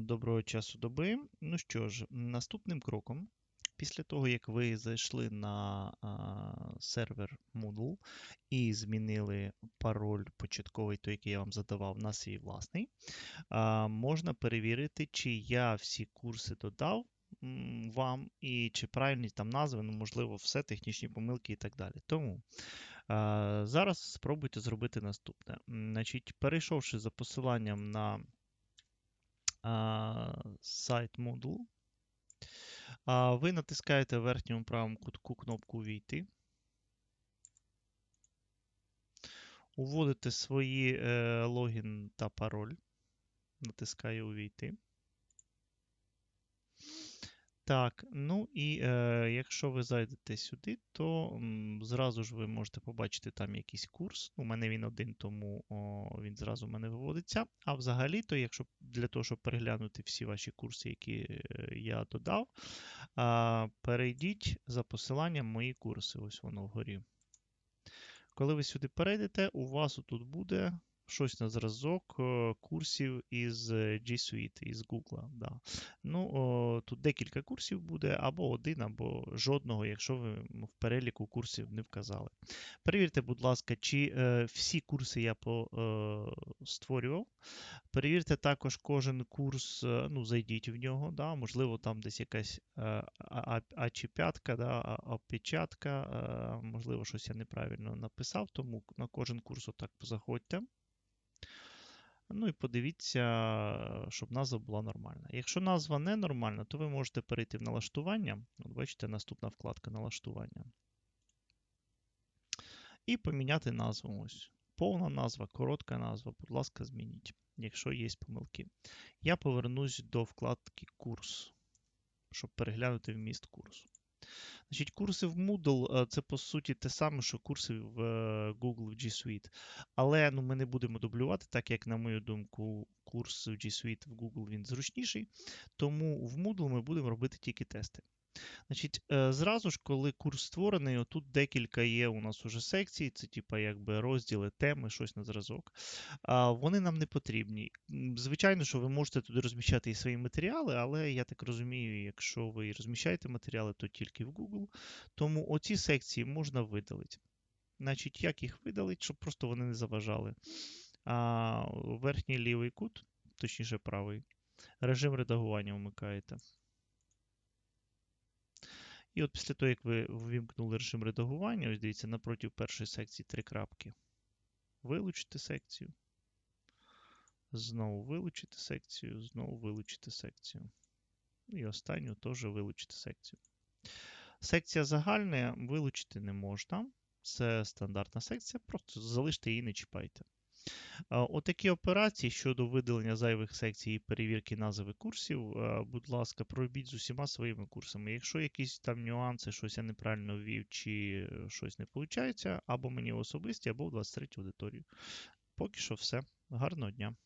Доброго часу доби. Ну що ж, наступним кроком, після того, як ви зайшли на сервер Moodle і змінили пароль початковий, той, який я вам задавав, на свій власний, можна перевірити, чи я всі курси додав вам і чи правильні там назви, ну, можливо, все, технічні помилки і так далі. Тому зараз спробуйте зробити наступне. Значить, Перейшовши за посиланням на сайт Moodle. Ви натискаєте в верхньому правому кутку кнопку Увійти. Уводите свої е, логін та пароль. Натискаю Увійти. Так, ну і е, якщо ви зайдете сюди, то м, зразу ж ви можете побачити там якийсь курс. У мене він один, тому о, він зразу в мене виводиться. А взагалі-то, якщо для того, щоб переглянути всі ваші курси, які е, я додав, е, перейдіть за посиланням мої курси. Ось воно вгорі. Коли ви сюди перейдете, у вас тут буде щось на зразок е, курсів із е, G Suite, із Google. Да. Ну, о, Тут декілька курсів буде, або один, або жодного, якщо ви в переліку курсів не вказали. Перевірте, будь ласка, чи е, всі курси я по, е, створював. Перевірте також кожен курс, е, ну, зайдіть в нього. да, Можливо, там десь якась А5, да, опечатка, можливо, щось я неправильно написав, тому на кожен курс отак заходьте. Ну і подивіться, щоб назва була нормальна. Якщо назва не нормальна, то ви можете перейти в налаштування. От Бачите, наступна вкладка налаштування. І поміняти назву. ось. Повна назва, коротка назва, будь ласка, змініть, якщо є помилки. Я повернусь до вкладки Курс, щоб переглянути вміст курсу. Значить, Курси в Moodle це по суті те саме, що курси в е, Google в G Suite. Але ну, ми не будемо дублювати, так як, на мою думку, курс в G Suite в Google він зручніший. Тому в Moodle ми будемо робити тільки тести. Значить, е, Зразу ж, коли курс створений, тут декілька є у нас уже секцій, це типа якби розділи, теми, щось на зразок. Вони нам не потрібні. Звичайно, що ви можете туди розміщати і свої матеріали, але я так розумію, якщо ви розміщаєте матеріали, то тільки в Google. Тому оці секції можна видалити. Значить, як їх видалити, щоб просто вони не заважали. А, Верхній лівий кут, точніше правий, режим редагування вмикаєте. І от після того, як ви ввімкнули режим редагування, ось дивіться, напроти першої секції три крапки. Вилучити секцію. Знову вилучити секцію, знову вилучити секцію. І останню теж вилучити секцію. Секція загальна вилучити не можна. Це стандартна секція, просто залиште її, не чіпайте. Отакі операції щодо видалення зайвих секцій і перевірки назви курсів, будь ласка, пробіть з усіма своїми курсами. Якщо якісь там нюанси, щось я неправильно ввів, чи щось не виходить, або мені особисті, або в 23 аудиторію. Поки що все. Гарного дня!